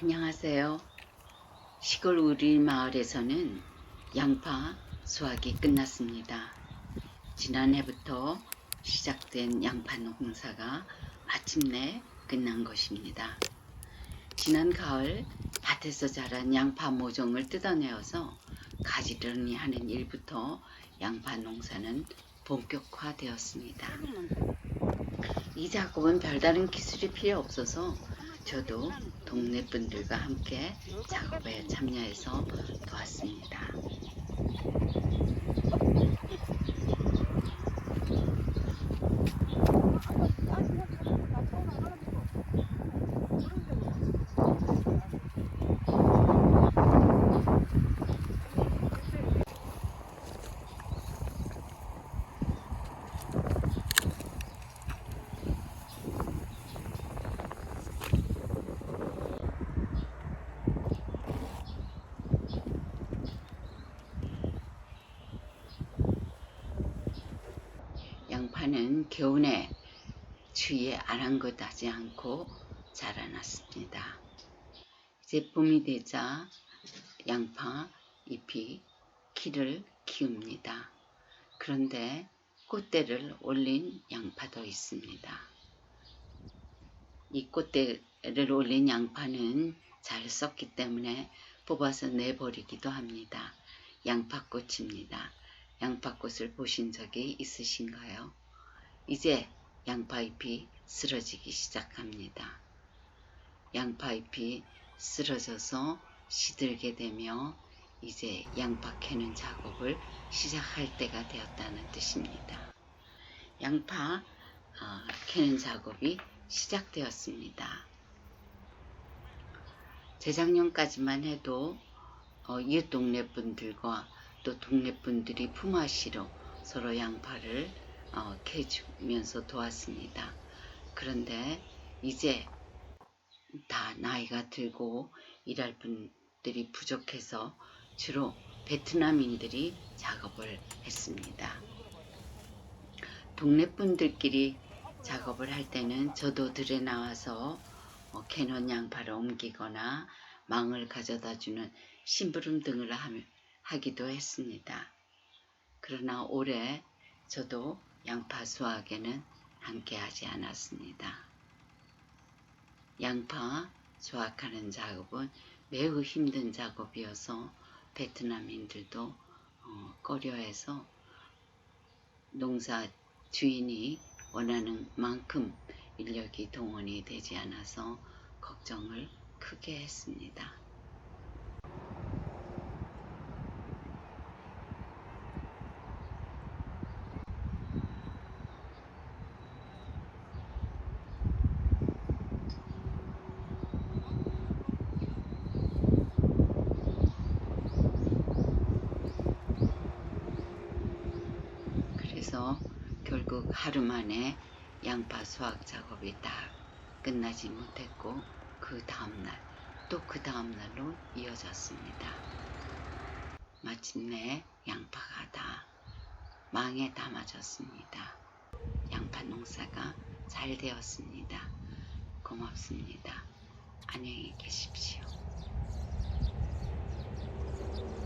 안녕하세요. 시골 우리 마을에서는 양파 수확이 끝났습니다. 지난해부터 시작된 양파 농사가 마침내 끝난 것입니다. 지난 가을 밭에서 자란 양파 모종을 뜯어내어서 가지런히 하는 일부터 양파 농사는 본격화되었습니다. 이 작업은 별다른 기술이 필요 없어서 저도 동네 분들과 함께 작업에 참여해서 도왔습니다. 양파는 겨우내 추위에 아랑곳하지 않고 자라났습니다. 이제 봄이 되자 양파 잎이 키를 키웁니다. 그런데 꽃대를 올린 양파도 있습니다. 이 꽃대를 올린 양파는 잘 썩기 때문에 뽑아서 내버리기도 합니다. 양파꽃입니다. 양파꽃을 보신 적이 있으신가요? 이제 양파잎이 쓰러지기 시작합니다. 양파잎이 쓰러져서 시들게 되며 이제 양파 캐는 작업을 시작할 때가 되었다는 뜻입니다. 양파 어, 캐는 작업이 시작되었습니다. 재작년까지만 해도 어, 이웃 동네 분들과 또 동네 분들이 품앗이로 서로 양파를 어, 캐주면서 도왔습니다. 그런데 이제 다 나이가 들고 일할 분들이 부족해서 주로 베트남인들이 작업을 했습니다. 동네 분들끼리 작업을 할 때는 저도 들에 나와서 어, 캐논 양파를 옮기거나 망을 가져다 주는 심부름 등을 하기도 했습니다. 그러나 올해 저도 양파 수확에는 함께하지 않았습니다. 양파 수확하는 작업은 매우 힘든 작업이어서 베트남인들도 어, 꺼려해서 농사 주인이 원하는 만큼 인력이 동원이 되지 않아서 걱정을 크게 했습니다. 그래서 결국 하루 만에 양파 수확 작업이 다 끝나지 못했고 그 다음날 또 그 다음날로 이어졌습니다. 마침내 양파가 다 망에 담아졌습니다. 양파 농사가 잘 되었습니다. 고맙습니다. 안녕히 계십시오.